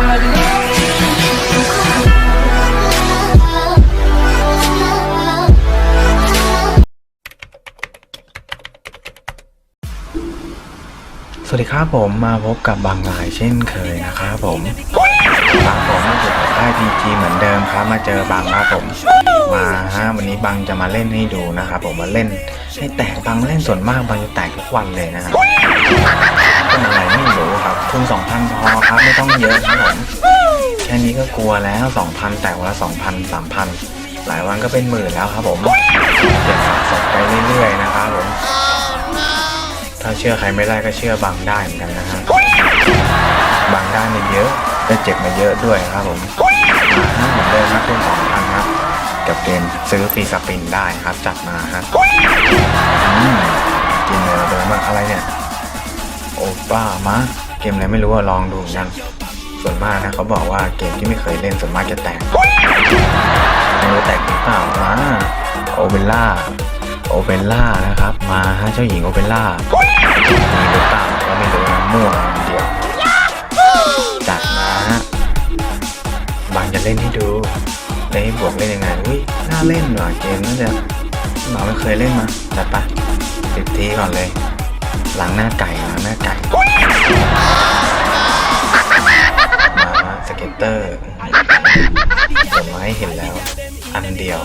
สวัสดีครับผมมาพบกับบางรายเช่นเคยนะครับผมบางผมอยู่กับค่ายพีจีเหมือนเดิมครับมาเจอบางครับผมมาฮะวันนี้บางจะมาเล่นให้ดูนะครับผมมาเล่นให้แตกบางเล่นส่วนมากบางจะแตกทุกวันเลยนะครับ ทุนสองพันพอครับไม่ต้องเยอะครับผมแค่นี้ก็กลัวแล้วสองพันแตกวันละสองพันสามพันหลายวันก็เป็นหมื่นแล้วครับผมเก็บสะสมไปเรื่อยๆนะครับผมถ้าเชื่อใครไม่ได้ก็เชื่อบางได้เหมือนกันนะฮะบางได้มาเยอะได้เจ็บมาเยอะด้วยครับผมมาเหมือนเดิมนะคุณสองพันครับกับเกมซื้อฟรีสปินได้ครับจัดมาฮะอืมเกมเดิมาอะไรเนี่ยโอป้ามะ เกมอะไรไม่รู้อะลองดูกัน ส่วนมากนะเขาบอกว่าเกมที่ไม่เคยเล่นส่วนมากจะแตกไม่รู้แตกหรือเปล่ามาโอเบล่าโอเปร่านะครับ มาฮะเจ้าหญิงโอเปร่ามีหรือเปล่าก็ไม่รู้นะมั่วเดียวจัดมาฮะบางจะเล่นให้ดูเล่นให้บวกเล่นยังไงอุ้ยน่าเล่นว่ะเกมน่าจะบาไม่เคยเล่นมาจัดไปสิบทีก่อนเลย หล้างหน้าไก่หล้างหน้าไก่ มาสเก็ตเตอร์ผมมาให้เห็นแล้ว อันเดียว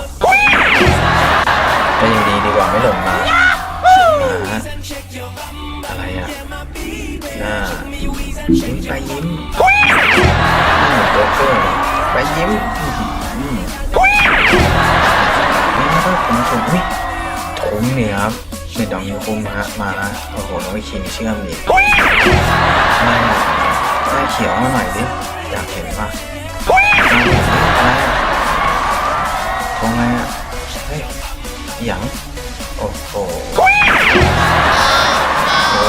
ก็ยังดีดีกว่าไม่หล่นมามาอะไรอะหน้ายิ้มไปยิ้มน้าโจ๊กเกอร์ไปยิ้มอืมนี่นะครับคุณผู้ชมอุ้ยถุงเนี่ยครับ เป็นดองยูคุมฮะมาฮะโอ้โหน้องวิคิงเชื่อมอีกอะไรอะหน้าเขียวมาหน่อยดิอยากเห็นป่ะอะไรอะทงอะไรอะเฮ้ยหยังโอ้โหโอ้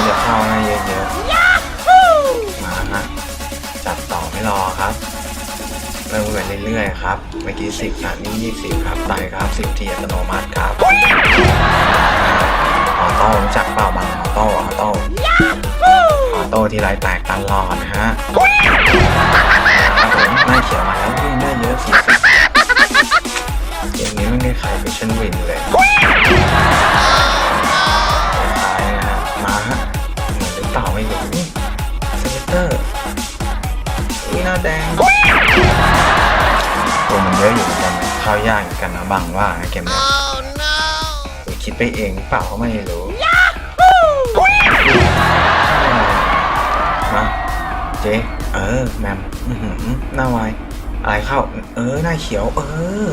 เดี๋ยวเข้านะเยอะๆมาฮะจัดต่อไม่รอครับเริ่มไปเรื่อยๆครับ เมื่อกี้สิบนะนี่ยี่สิบครับไตครับสิบทีอัตโนมัติครับออ โต้รู้จักเปล่าบางออโต้ออโต้ออโต้ที่ไรแตกตลอดนะฮะครับผมหน้าเขียวมาแล้ววิ่งได้เยอะสี่สิบเกมนี้ไม่มีใครเป็นชันวินเลยตายนะฮะมาฮะเหมือนหรือเปล่าไม่รู้นี่สเกตเตอร์วิหน้าแดงตัวมันเยอะอยู่เหมือนกันนะเข้ายากเหมือนกันนะบังว่านะเกมเนี้ยหรือคิดไปเองหรือเปล่าก็ไม่รู้ เจ๊เออแมมอื้อหือหน้าวายอะไรเข้า เออ หน้าเขียว เออ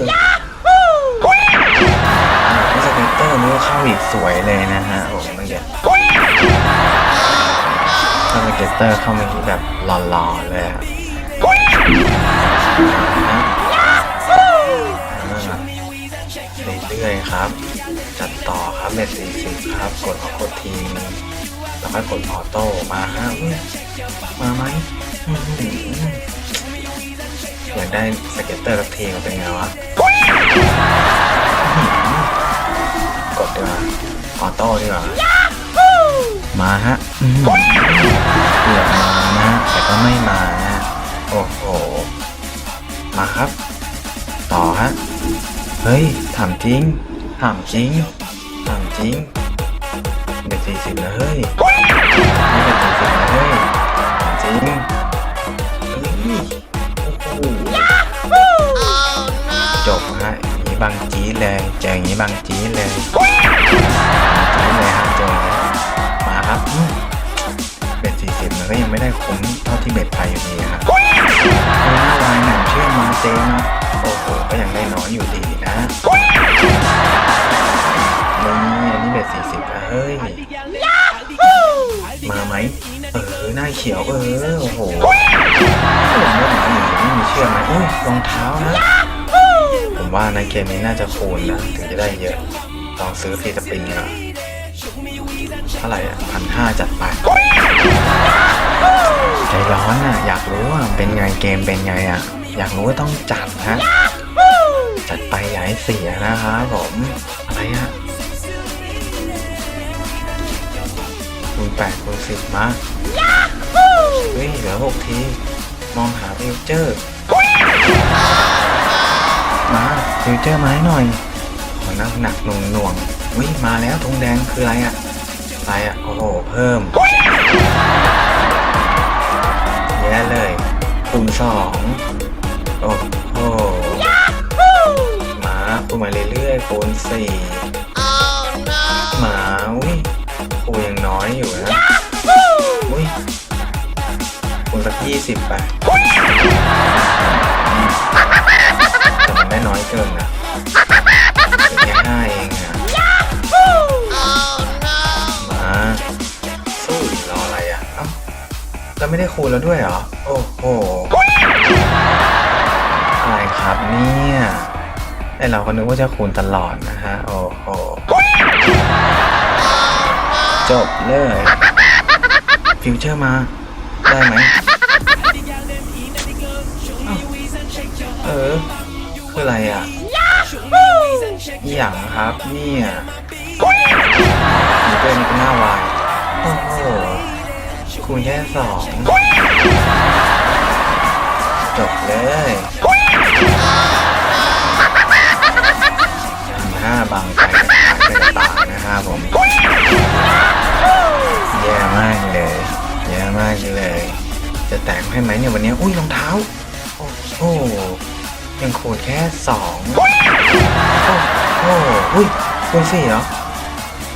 นี่สเก็ตเตอร์นี่ก็เข้าอีกสวยเลยนะฮะ โอ้โหเมื่อกี้ถ้าสเก็ตเตอร์เข้ามาที่แบบหล่อๆเลยอะนะเรื่อยๆครับ จัดต่อครับเบ็ดสี่สิบครับ กดออกกดที นึงแล้วก็กดออโต้มาฮะมาไหมอื้อหืออยากได้สเก็ตเตอร์สักทีมันเป็นไงวะกดดีกว่าออโต้ดีกว่ามาฮะเกือบมานะ แต่ก็ไม่มานะโอ้โห มาครับ ต่อฮะ เฮ้ยถามจริงถามจริงถามจริงเบ็ดสี่สิบนะเฮ้ย เลยเจออย่างนี้บางจี๊ดเลยจี๊ดเลยฮะเจออย่างนี้มาครับอืมเบ็ดสี่สิบมันก็ยังไม่ได้คุ้มเท่าที่เบ็ดไปอยู่ดีครับเฮ้ยหน้าลายหนังเชื่อมมาเจนะโอ้โหก็ยังได้น้อยอยู่ดีนะนี่อันนี้เบ็ดสี่สิบอะเฮ้ยมาไหมเออหน้าเขียวเออโอ้โหไม่มีเชื่อมไหมอุ้ยรองเท้านะผม ว่าในเกมนี้น่าจะคูณนะถึงจะได้เยอะลองซื้อฟรีสปริงนะเท่าไหร่อะพันห้าจัดไปใจร้อนอะอยากรู้ว่าเป็นไงเกมเป็นไงอะ อยากรู้ก็ต้องจัดฮะจัดไปอย่าให้เสียนะครับผมอะไรอะคูณแปดคูณสิบมาเฮ้ยเหลือหกที มองหาฟิวเจอร์ มาฟิวเจอร์มาให้หน่อยขอนักหนักหน่วงหน่วงๆวิมาแล้วธงแดงคืออะไรอะอะไรอะโอ้โหเพิ่มแย่เลยคูณสองโอ้โหมาคูณมาเรื่อยๆคูณสี่หมาอุ้ยคูณยังน้อยอยู่นะอุ้ยคูณสักยี่สิบไป ไม่ได้คูณแล้วด้วยเหรอ โอ้โห อะไรครับเนี่ยไอเราก็นึกว่าจะคูณตลอดนะฮะ โอ้โห จบเลย ฟิวเจอร์มา ได้ไหม เอออคืออะไรอะอย่างครับเนี่ยมีเป็นหน้าวาย โอ้โห คูณแค่สองจบเลยห้าบางไปหายไปกับตานะครับผมแย่มากเลยแย่มากเลย จะแตกให้ไหมเนี่ยวันนี้ อุ้ยรองเท้า โอ้โหยังคูณแค่สองโอ้โหอุ้ยคูณสี่เหรอ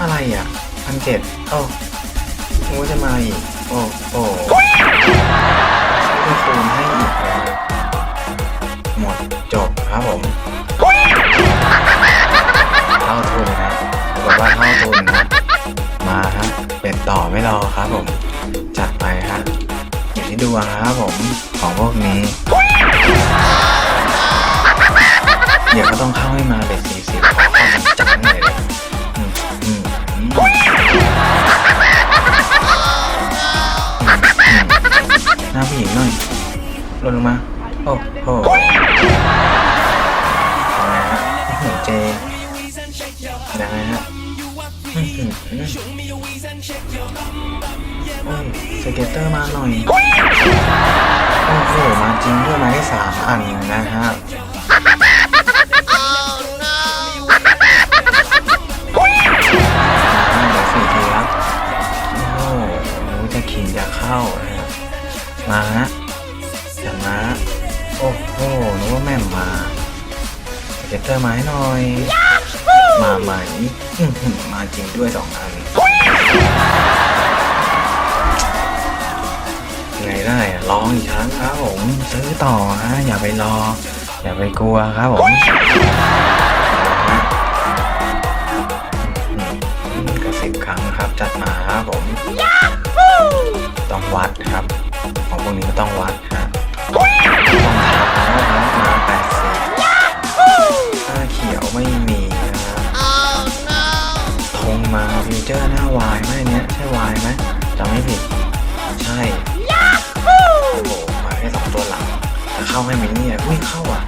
อะไรอะพันเจ็ดโอ้นึกว่าจะมาอีก โอ้โหไม่คูณให้อีกแล้วหมดจบครับผมเท่าทุนนะบอกว่าเท่าทุนนะมาฮะเป็นต่อไม่รอครับผม จัดไปฮะอยู่ที่ดวงครับผมของพวกนี้ เดี๋ยวก็ต้องเข้าให้มาเบ็ดสี่ น้าผู้หญิงหน่อยลดลงมา โอ้โหยังไงฮะอื้อหือเจยังไงฮะอื้อหือโอ้ยสเก็ตเตอร์มาหน่อย โอ้โห มาจริงด้วยมาได้สามอันนะฮะ มาฮะจะมาโอ้โหนึกว่าแม่มมาสเก็ตเตอร์มาให้หน่อย มาไหมอื้อหือมาจริงด้วยสองอันไงได้อะลองอีกครั้งครับผม ซื้อต่อฮะอย่าไปรอ อย่าไปกลัวครับผม เข้าให้ไหมเนี่ยอุ้ยเข้าอะ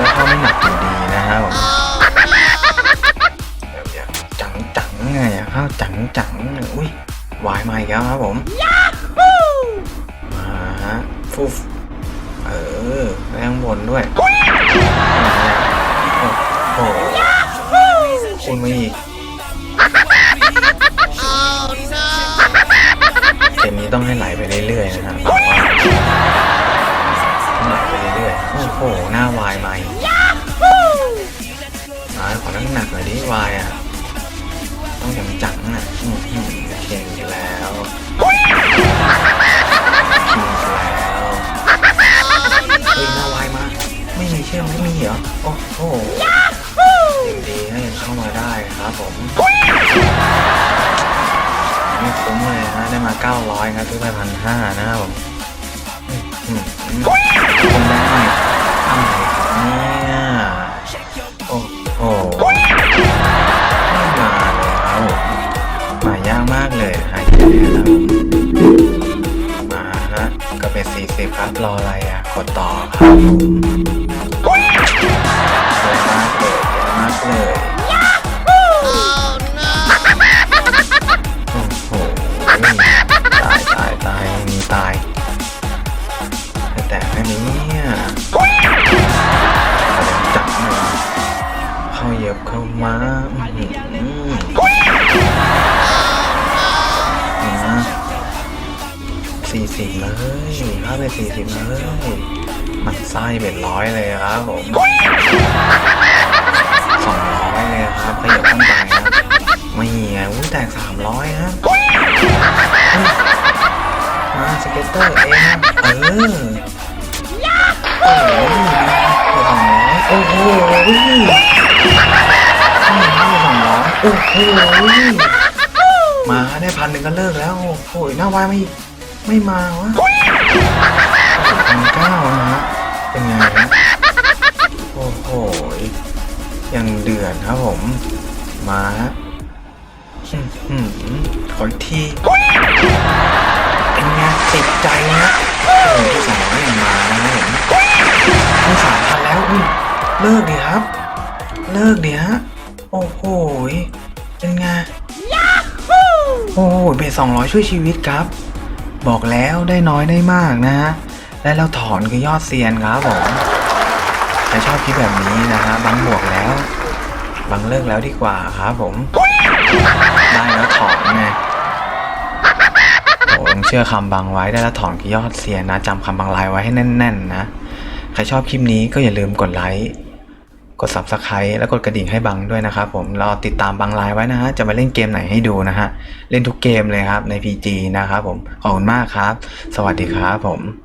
แล้วเข้าไม่หนักอยู่ดีนะครับผมแบบอย่าจังจังไงอะเข้าจังจังอุ้ยวายมาอีกแล้วครับผมมาฮะฟุฟเออแรงบนด้วยโอ้โหคุณมาอีก ต้องให้ไหลไปเรื่อยๆนะฮะบไหลไปเรื่อยๆ โอ้โห หน้าวายใหมมาขอน้ำหนักหน่อยดิวายอะ ต้องอย่างจังอะอืมอืมเก่งอยู่แล้วคิงอยู่แล้วเฮ้ยหน้าวายมา ไม่มีเชื่อไม่มีเหรอ โอ้โห มา 900 ครับซื้อไปพันห้านะครับผมคุ้มได้ไหมทำไรเนี่ยโอ้โหมาเลยครับผมมายากมากเลยหายใจนะครับผมมาฮะก็เป็น40ครับรออะไรอะกดต่อครับ ไส้เบ็ดร้อยเลยครับผมสองร้อยเลยครับขยับขึ้นไปครับไม่ไงอุ้ยแตกสามร้อยครับเฮ้ยมาสเก็ตเตอร์เองครับเออโอ้โหสองร้อยโอ้โหสองร้อยโอ้โหมาได้พันหนึ่งก็เลิกแล้ว โอ้โหหน้าวายไม่ไม่มาวะพันเก้านะฮะ เป็นไงฮะโอ้โหยังเดือดครับผม มาฮะอื้อหือขออีกทีเป็นไงติดใจนะโอ้โหที่สองร้อยยังมานะครับผมได้สามพันแล้วอุ้ยเลิกดีครับ เลิกดีฮะโอ้โหเป็นไงโอ้โหเบสสองร้อยช่วยชีวิตครับ บอกแล้วได้น้อยได้มากนะฮะ และเราถอนคือยอดเซียนครับผมใครชอบคลิปแบบนี้นะฮะบังบวกแล้ว บังเลิกแล้วดีกว่าครับผม ได้แล้วถอนไงโอ้ยังเชื่อคำบางไว้ได้แล้วถอนคือยอดเสียนนะจำคำบางลายไว้ให้แน่น ๆ นะ ใครชอบคลิปนี้ก็อย่าลืมกดไลค์กด subscribe และกดกระดิ่งให้บังด้วยนะครับผมรอติดตามบางไลายไว้นะฮะ จะมาเล่นเกมไหนให้ดูนะฮะ เล่นทุกเกมเลยครับใน PG นะครับผม ขอบคุณมากครับ สวัสดีครับผม